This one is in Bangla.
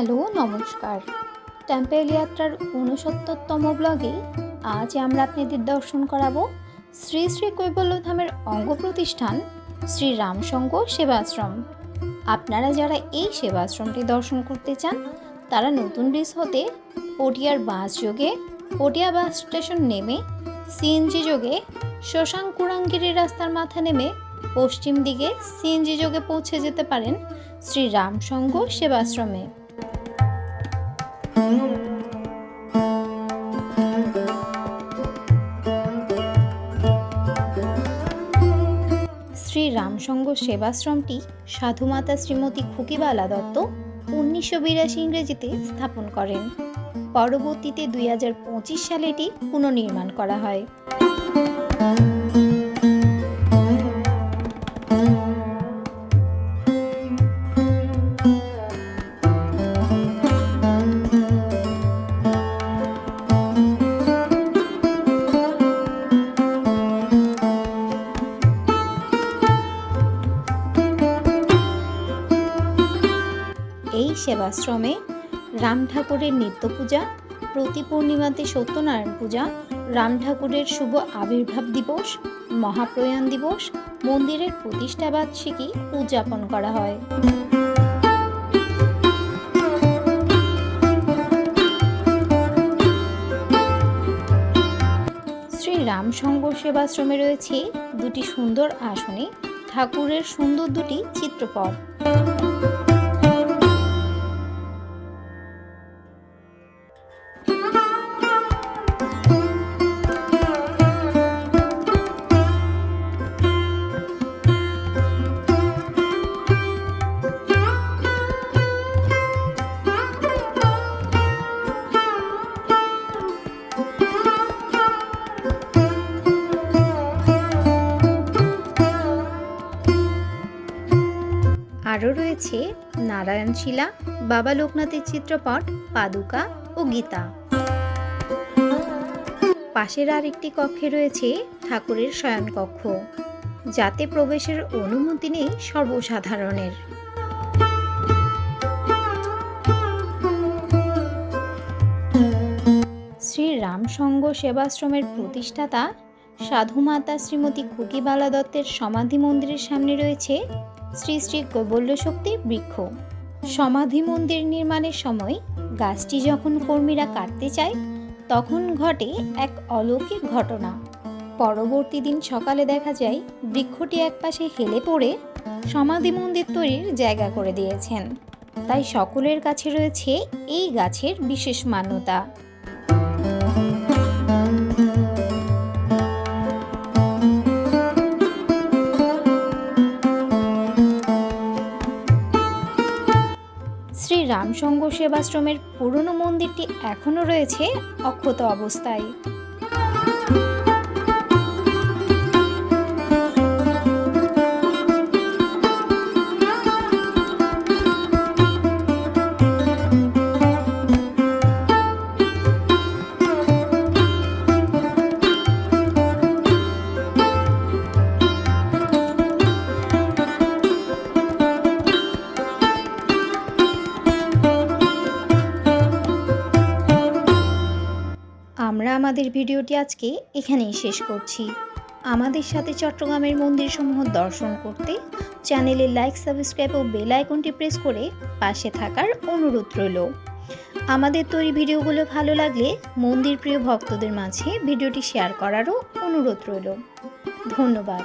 হ্যালো, নমস্কার। টেম্পেল যাত্রার ঊনসত্তরতম ব্লগে আজ আমরা আপনাদের দর্শন করাবো শ্রী শ্রী কৈবল্যধামের অঙ্গ প্রতিষ্ঠান শ্রী রামসঙ্গ সেবাশ্রম। আপনারা যারা এই সেবাশ্রমটি দর্শন করতে চান, তারা নতুন ব্রিজ হতে পটিয়ার বাস যোগে, পটিয়া বাস স্টেশন নেমে সিএনজি যোগে, শশাঙ্ক কুরাঙ্গিরি রাস্তার মাথা নেমে, পশ্চিম দিকে সিএনজি যোগে পৌঁছে যেতে পারেন শ্রী রামসঙ্গ সেবাশ্রমে। শ্রী রামসঙ্গ সেবাশ্রমটি সাধুমাতা শ্রীমতী খুকিবালা দত্ত উনিশশো বিরাশি ইংরেজিতে স্থাপন করেন। পরবর্তীতে দুই হাজার পঁচিশ সালে এটি পুনর্নির্মাণ করা হয়। সেবাশ্রমে রাম ঠাকুরের নিত্য পূজা প্রতি পূর্ণিমাতে সত্যনারায়ণ পূজা রাম ঠাকুরের শুভ আবির্ভাব দিবস, মহাপ্রয়াণ দিবস, মন্দিরের প্রতিষ্ঠা বার্ষিকী উদযাপন করা হয়। শ্রী রামসঙ্গ সেবাশ্রমে রয়েছে দুটি সুন্দর আসনে, ঠাকুরের সুন্দর দুটি চিত্রপট। আরও রয়েছে নারায়ণশিলা বাবা লোকনাথের চিত্রপট, পাদুকা ও গীতা। পাশের আরেকটি কক্ষে রয়েছে ঠাকুরের শয়নকক্ষ, যাতে প্রবেশের অনুমতি নেই সর্বসাধারণের। শ্রী রামসঙ্গ সেবাশ্রমের প্রতিষ্ঠাতা সাধুমাতা শ্রীমতী খুকিবালা দত্তের সমাধি মন্দিরের সামনে রয়েছে শ্রী শ্রী কৈবল্য শক্তি বৃক্ষ। সমাধি মন্দির নির্মাণের সময় গাছটি যখন কর্মীরা কাটতে চায়, তখন ঘটে এক অলৌকিক ঘটনা। পরবর্তী দিন সকালে দেখা যায়, বৃক্ষটি একপাশে হেলে পড়ে সমাধি মন্দির তৈরির জায়গা করে দিয়েছেন। তাই সকলের কাছে রয়েছে এই গাছের বিশেষ মান্যতা। শ্রী রামসঙ্গ সেবাশ্রমের পুরনো মন্দিরটি এখনও রয়েছে অক্ষত অবস্থায়। আমাদের ভিডিওটি আজকে এখানেই শেষ করছি। আমাদের সাথে চট্টগ্রামের মন্দিরসমূহ দর্শন করতে চ্যানেলে লাইক, সাবস্ক্রাইব ও বেল আইকনটি প্রেস করে পাশে থাকার অনুরোধ রইল। আমাদের তৈরি ভিডিওগুলো ভালো লাগলে মন্দির প্রিয় ভক্তদের মাঝে ভিডিওটি শেয়ার করারও অনুরোধ রইল। ধন্যবাদ।